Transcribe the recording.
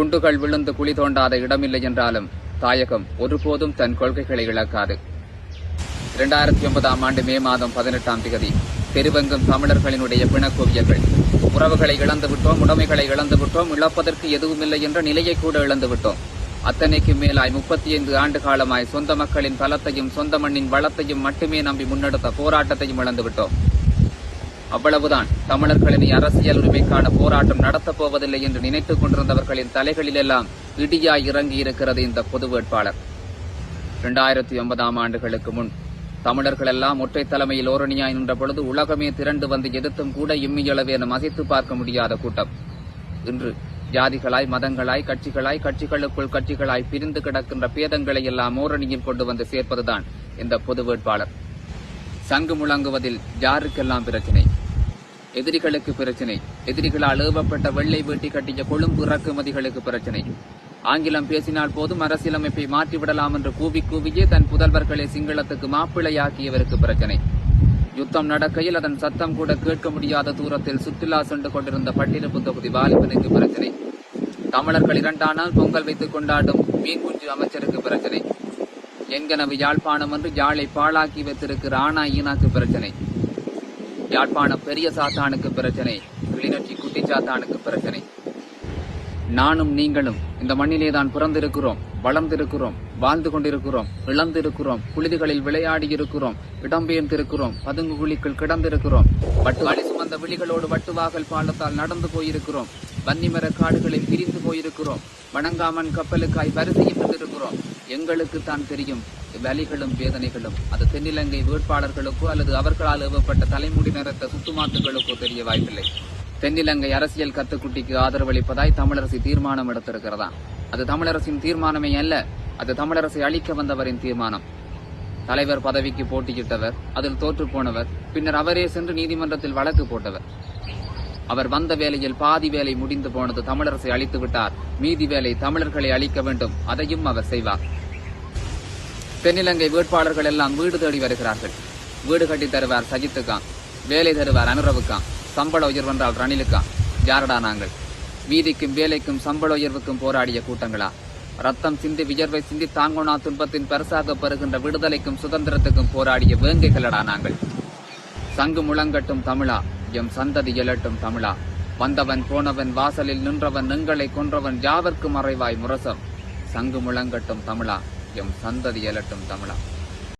குண்டுகள் விழுந்து குழி தோண்டாத இடமில்லை என்றாலும் தாயகம் ஒருபோதும் தன் கொள்கைகளை இழக்காது. இரண்டாயிரத்தி ஒன்பதாம் ஆண்டு மே மாதம் பதினெட்டாம் தேதி பெருவெங்கும் தமிழர்களினுடைய பிணக்கோவியர்கள் உறவுகளை இழந்து விட்டோம் உடைமைகளை இழந்து விட்டோம் இழப்பதற்கு எதுவுமில்லை என்ற நிலையை கூட இழந்து விட்டோம். அத்தனைக்கு மேலாய் முப்பத்தி ஐந்து ஆண்டு காலமாய் சொந்த மக்களின் பலத்தையும் சொந்த மண்ணின் வளத்தையும் மட்டுமே நம்பி முன்னெடுத்த போராட்டத்தையும் இழந்துவிட்டோம் அவ்வளவுதான். தமிழர்களின் அரசியல் உரிமைக்கான போராட்டம் நடத்தப் போவதில்லை என்று நினைத்துக் கொண்டிருந்தவர்களின் தலைகளிலெல்லாம் இடியாய் இறங்கி இருக்கிறது இந்த பொது வேட்பாளர். இரண்டாயிரத்தி ஒன்பதாம் ஆண்டுகளுக்கு முன் தமிழர்கள் எல்லாம் ஒற்றை தலைமையில் ஓரணியாய் நின்ற பொழுது உலகமே திரண்டு வந்து எதிர்த்தும் கூட இம்மியளவேன மதித்து பார்க்க முடியாத கூட்டம். இன்று ஜாதிகளாய் மதங்களாய் கட்சிகளாய் கட்சிகளுக்குள் கட்சிகளாய் பிரிந்து கிடக்கின்ற பேதங்களை எல்லாம் ஓரணியில் கொண்டு வந்து சேர்ப்பதுதான் இந்த பொது வேட்பாளர். சங்கு முழங்குவதில் யாருக்கெல்லாம் பிரச்சினை? எதிரிகளுக்கு பிரச்சினை. எதிரிகளால் ஏவப்பட்ட வெள்ளை வேட்டி கட்டிய கொழும்பு இறக்குமதிகளுக்கு பிரச்சனை. ஆங்கிலம் பேசினால் போதும் அரசியலமைப்பை மாற்றிவிடலாம் என்று கூவி கூவியே தன் புதல்வர்களை சிங்களத்துக்கு மாப்பிள்ளையாக்கியவருக்கு பிரச்சனை. யுத்தம் நடக்கையில் அதன் சத்தம் கூட கேட்க முடியாத தூரத்தில் சுற்றுலா சென்று கொண்டிருந்த பட்டிருப்பு தொகுதி வாலிபனுக்கு பிரச்சனை. தமிழர்கள் இரண்டானால் பொங்கல் வைத்துக் கொண்டாடும் மீன் குஞ்சு அமைச்சருக்கு பிரச்சனை. என்கனவு யாழ்ப்பாணம் என்று யாழை பாழாக்கி வைத்திருக்கிற ஆனா ஈனாக்கு பிரச்சனை. யாழ்ப்பாணம் பெரிய சாத்தானுக்கு பிரச்சனை கிளிநொச்சி குட்டி சாத்தானுக்கு பிரச்சனை. நானும் நீங்களும் இந்த மண்ணிலே தான் பிறந்திருக்கிறோம் வளர்ந்திருக்கிறோம் வாழ்ந்து கொண்டிருக்கிறோம் இழந்திருக்கிறோம் புழுதிகளில் விளையாடி இருக்கிறோம் இடம்பெயர்ந்திருக்கிறோம் பதுங்கு குழிக்குள் கிடந்திருக்கிறோம். வட்டு அடி சுமந்த விழிகளோடு வட்டுவாகல் பாலத்தால் நடந்து போயிருக்கிறோம். வன்னிமர காடுகளில் பிரிந்து போயிருக்கிறோம். வணங்காமன் கப்பலுக்காய் வரிசையில் நின்றிருக்கிறோம். எங்களுக்கு தான் தெரியும் வலிகளும் வேதனைகளும் அது தென்னிலங்கை வேட்பாளர்களுக்கோ அல்லது அவர்களால் ஏவப்பட்ட தலைமுடி நிறத்த சுத்துமாத்துகளுக்கோ தெரிய வாய்ப்பில்லை. தென்னிலங்கை அரசியல் கத்துக்குட்டிக்கு ஆதரவளிப்பதாய் தமிழரசு தீர்மானம் எடுத்திருக்கிறதா? அது தமிழரசின் தீர்மானமே அல்ல அது தமிழரசை அழிக்க வந்தவரின் தீர்மானம். தலைவர் பதவிக்கு போட்டியிட்டவர் அதில் தோற்று போனவர் பின்னர் அவரே சென்று நீதிமன்றத்தில் வழக்கு போட்டவர். அவர் வந்த வேலையில் பாதி வேலை முடிந்து போனது தமிழரசை அழித்து விட்டார் மீதி வேலை தமிழர்களை அழிக்க வேண்டும் அதையும் அவர் செய்வார். தென்னிலங்கை வேட்பாளர்கள் எல்லாம் வீடு தேடி வருகிறார்கள். வீடு கட்டி தருவார் சஜித்துக்கான் வேலை தருவார் அனுரவுக்கான் சம்பள உயர்வு என்றால் ரணிலுக்கான் யாரடா நாங்கள்? வீதிக்கும் வேலைக்கும் சம்பள உயர்வுக்கும் போராடிய கூட்டங்களா? ரத்தம் சிந்தி வியர்வை சிந்தி தாங்கோனா துன்பத்தின் பரிசாக பெறுகின்ற விடுதலைக்கும் சுதந்திரத்துக்கும் போராடிய வேங்கைகளடா நாங்கள்? சங்கு முழங்கட்டும் தமிழா எம் சந்ததி எழட்டும் தமிழா. வந்தவன் போனவன் வாசலில் நின்றவன் எங்களை கொன்றவன் யாவர்க்கு மறைவாய் முரசம். சங்கு முழங்கட்டும் தமிழா. எம் சந்ததி எழட்டும் தமிழா.